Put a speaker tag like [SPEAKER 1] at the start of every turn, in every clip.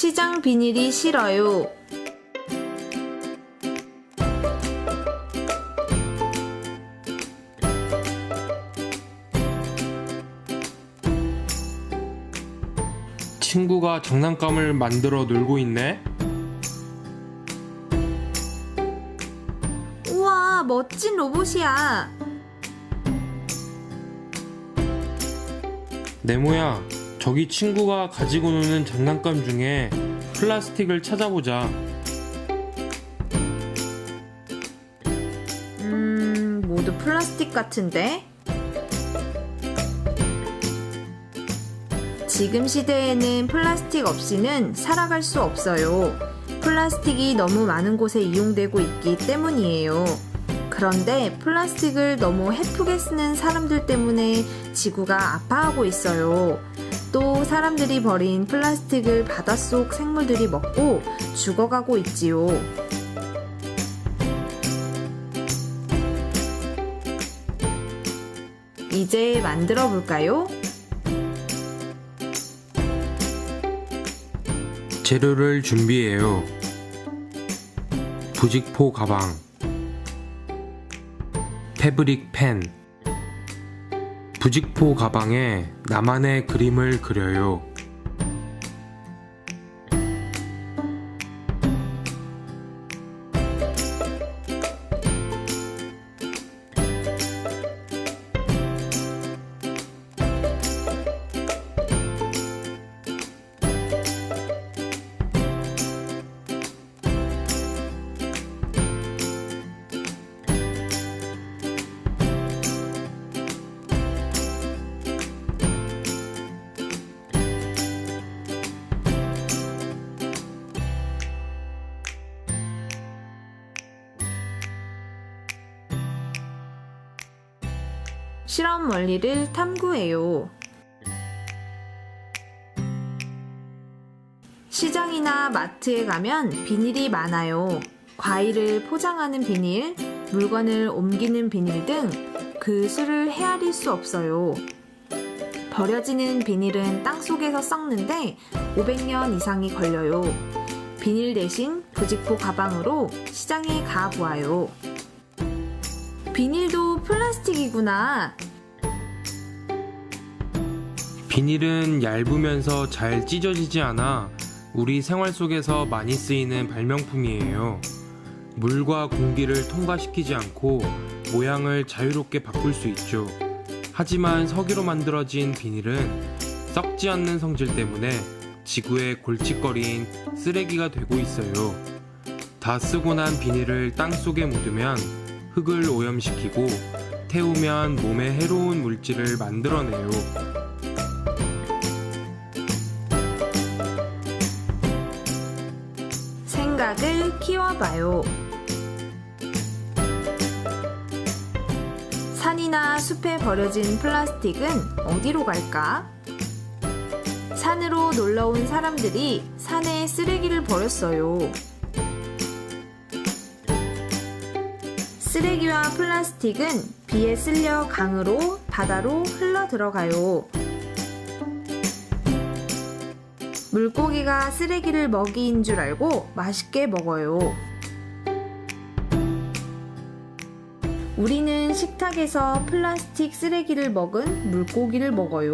[SPEAKER 1] 시장 비닐이 싫어요.
[SPEAKER 2] 친구가 장난감을 만들어 놀고 있네?
[SPEAKER 1] 우와, 멋진 로봇이야.
[SPEAKER 2] 네모야, 저기 친구가 가지고 노는 장난감 중에 플라스틱을 찾아보자.
[SPEAKER 1] 음, 모두 플라스틱 같은데? 지금 시대에는 플라스틱 없이는 살아갈 수 없어요. 플라스틱이 너무 많은 곳에 이용되고 있기 때문이에요. 그런데 플라스틱을 너무 해프게 쓰는 사람들 때문에 지구가 아파하고 있어요. 또 사람들이 버린 플라스틱을 바닷속 생물들이 먹고 죽어가고 있지요. 이제 만들어 볼까요?
[SPEAKER 2] 재료를 준비해요. 부직포 가방, 패브릭 펜, 부직포 가방에 나만의 그림을 그려요.
[SPEAKER 1] 실험 원리를 탐구해요. 시장이나 마트에 가면 비닐이 많아요. 과일을 포장하는 비닐, 물건을 옮기는 비닐 등 그 수를 헤아릴 수 없어요. 버려지는 비닐은 땅 속에서 썩는데 500년 이상이 걸려요. 비닐 대신 부직포 가방으로 시장에 가 보아요. 비닐도 플라스틱이구나.
[SPEAKER 2] 비닐은 얇으면서 잘 찢어지지 않아 우리 생활 속에서 많이 쓰이는 발명품이에요. 물과 공기를 통과시키지 않고 모양을 자유롭게 바꿀 수 있죠. 하지만 석유로 만들어진 비닐은 썩지 않는 성질 때문에 지구의 골칫거리인 쓰레기가 되고 있어요. 다 쓰고 난 비닐을 땅 속에 묻으면 흙을 오염시키고 태우면 몸에 해로운 물질을 만들어내요.
[SPEAKER 1] 생각을 키워봐요. 산이나 숲에 버려진 플라스틱은 어디로 갈까? 산으로 놀러 온 사람들이 산에 쓰레기를 버렸어요. 쓰레기와 플라스틱은 비에 쓸려 강으로 바다로 흘러 들어가요. 물고기가 쓰레기를 먹이인 줄 알고 맛있게 먹어요. 우리는 식탁에서 플라스틱 쓰레기를 먹은 물고기를 먹어요.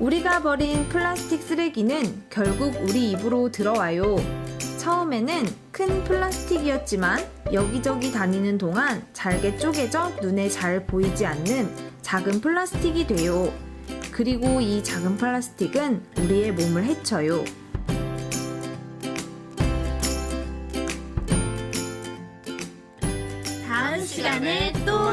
[SPEAKER 1] 우리가 버린 플라스틱 쓰레기는 결국 우리 입으로 들어와요. 처음에는 큰 플라스틱이었지만 여기저기 다니는 동안 잘게 쪼개져 눈에 잘 보이지 않는 작은 플라스틱이 돼요. 그리고 이 작은 플라스틱은 우리의 몸을 해쳐요. 다음 시간에 또